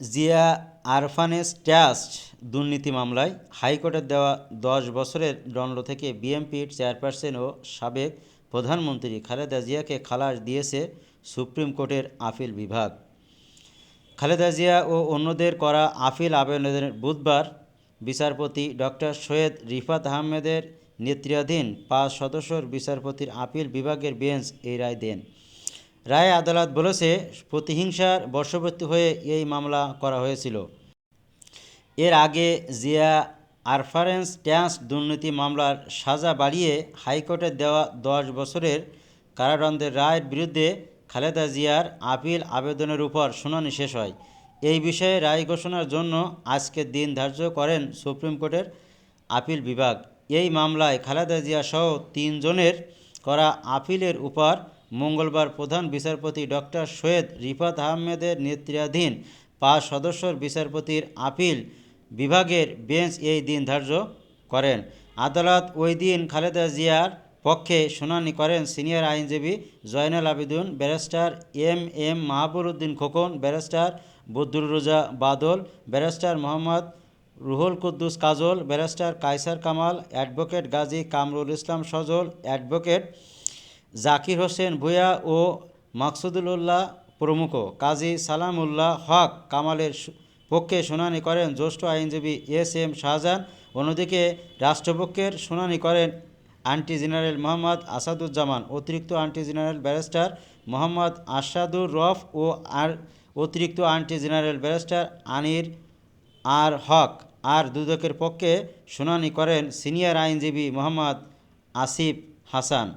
Zia আরফানেস trust দুর্নীতি মামলায় হাইকোর্টের দেওয়া দশ বছরের দণ্ড থেকে বিএনপির চেয়ারপারসন ও সাবেক প্রধানমন্ত্রী খালেদা জিয়াকে খালাস দিয়েছে সুপ্রিম কোর্টের আপিল বিভাগ। খালেদা জিয়া ও অন্যদের করা আপিল আবেদনের বুধবার বিচারপতি ডক্টর সৈয়দ রিফাত আহমেদের নেতৃত্বাধীন পাঁচ সদস্যর বিচারপতির আপিল বিভাগের বেঞ্চ এই রায় দেন। রায়ে আদালত বলেছে, প্রতিহিংসার বর্ষবর্তী হয়ে এই মামলা করা হয়েছিল। এর আগে জিয়া আরফারেন্স ট্যাক্স দুর্নীতি মামলার সাজা বাড়িয়ে হাইকোর্টের দেওয়া দশ বছরের কারাদণ্ডের রায়ের বিরুদ্ধে খালেদা জিয়ার আপিল আবেদনের উপর শুনানি শেষ হয়। এই বিষয়ে রায় ঘোষণার জন্য আজকের দিন ধার্য করেন সুপ্রিম কোর্টের আপিল বিভাগ। এই মামলায় খালেদা জিয়া সহ তিনজনের করা আপিলের উপর মঙ্গলবার প্রধান বিচারপতি ডক্টর সৈয়দ রিফাত আহমেদের নেতৃত্বাধীন পাঁচ সদস্যর বিচারপতির আপিল বিভাগের বেঞ্চ এই দিন ধার্য করেন। আদালত ওই দিন খালেদা জিয়ার পক্ষে শুনানি করেন সিনিয়র আইনজীবী Joynal Abedin, barrister M M Mahbur Uddin Khokon, barrister Badrul Roza Badal, barrister Mohammad Ruhul Quddus Kajal, barrister Kaiser Kamal, advocate Gazi Kamrul Islam Sajal, advocate Zakir Hossain Bhuiyan ও মাকসুদুল্লাহ প্রমুখ। কাজী সালামুল্লাহ হক কামালের পক্ষে শুনানি করেন জ্যেষ্ঠ আইনজীবী এস এম শাহজাহান। অন্যদিকে রাষ্ট্রপক্ষের শুনানি করেন আন্টি জেনারেল মোহাম্মদ আসাদুজ্জামান, অতিরিক্ত আন্টি জেনারেল ব্যারিস্টার মোহাম্মদ আসাদুর রফ ও আর অতিরিক্ত aunty general barrister Anir R Haque. আর দুদকের পক্ষে শুনানি করেন সিনিয়র আইনজীবী মোহাম্মদ আসিফ হাসান।